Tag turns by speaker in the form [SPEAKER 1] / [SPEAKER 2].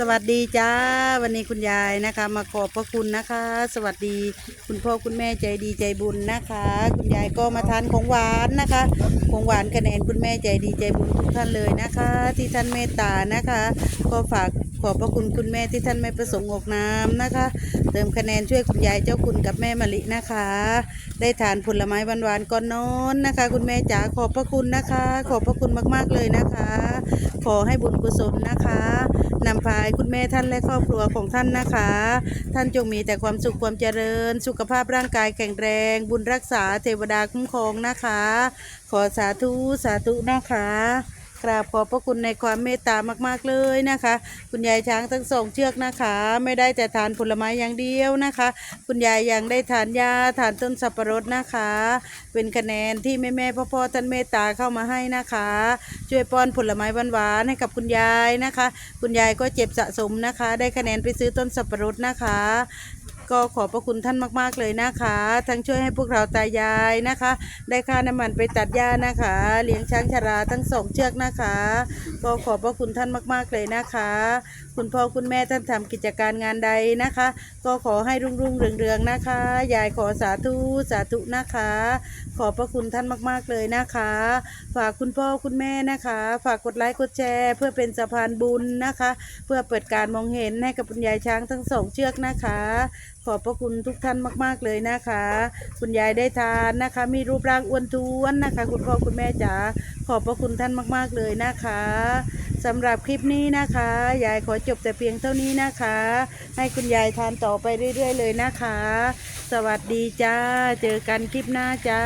[SPEAKER 1] สวัสดีจ้า วันนี้คุณยายนะคะ มาขอบพระคุณนะคะ สวัสดีคุณพ่อคุณแม่ใจดีใจบุญนะคะ คุณยายก็มาทานของหวานนะคะ ของหวานคะแนนคุณแม่ใจดีใจบุญทุกท่านเลยนะคะ ที่ท่านเมตตานะคะ ก็ฝากขอบพระคุณคุณแม่ที่ท่านไม่ประสงค์ออกนามนะคะ เติมคะแนนช่วยคุณยายเจ้าคุณกับแม่มะลินะคะ ได้ทานผลไม้หวานๆก่อนนอนนะคะ คุณแม่จ๋าขอบพระคุณนะคะ ขอบพระคุณมากๆเลยนะคะ ขอให้บุญกุศลนะคะ นำพาคุณแม่ท่านและครอบครัวของท่านนะคะ ท่านจงมีแต่ความสุขความเจริญ สุขภาพร่างกายแข็งแรง บุญรักษาเทวดาคุ้มครองนะคะ ขอสาธุสาธุนะคะ ราบขอบพระคุณในความเมตตามากๆเลยนะคะ คุณยายช้างทั้งสองเชือกนะคะ ไม่ได้แต่ทานผลไม้อย่างเดียวนะคะ คุณยายยังได้ทานยาทานต้นสับปะรดนะคะ เป็นคะแนนที่แม่แม่พ่อพ่อๆท่านเมตตาเข้ามาให้นะคะ ช่วยป้อนผลไม้หวานๆให้กับคุณยายนะคะ คุณยายก็เจ็บสะสมนะคะ ได้คะแนนไปซื้อต้นสับปะรดนะคะ ก็ขอบพระคุณท่านมาก ๆ เลยนะคะ ทั้งช่วยให้พวกเราตายายนะคะ ได้ค่าน้ำมันไปตัดหญ้านะคะ เลี้ยงช้างชราทั้งสองเชือกนะคะ ก็ขอบพระคุณท่านมาก ๆ เลยนะคะ คุณพ่อคุณแม่ท่านทำกิจการงานใดนะคะ ก็ขอให้รุ่งรุ่งเรืองเรืองนะคะ ยายขอสาธุสาธุนะคะ ขอบพระคุณท่านมาก ๆ เลยนะคะ ฝากคุณพ่อคุณแม่นะคะ ฝากกดไลค์กดแชร์ เพื่อเป็นสะพานบุญนะคะ เพื่อเปิดการมองเห็นให้กับคุณยายช้างทั้งสองเชือกนะคะ ขอบพระคุณทุกท่านมาก ๆ เลยนะคะ คุณยายได้ทานนะคะ มีรูปร่างอ้วนท้วนนะคะ คุณพ่อคุณแม่จ๋าขอบพระคุณท่านมาก ๆ เลยนะคะสำหรับคลิปนี้นะคะ ยายขอจบแต่เพียงเท่านี้นะคะ ให้คุณยายทานต่อไปเรื่อย ๆ เลยนะคะ สวัสดีจ้า เจอกันคลิปหน้าจ้า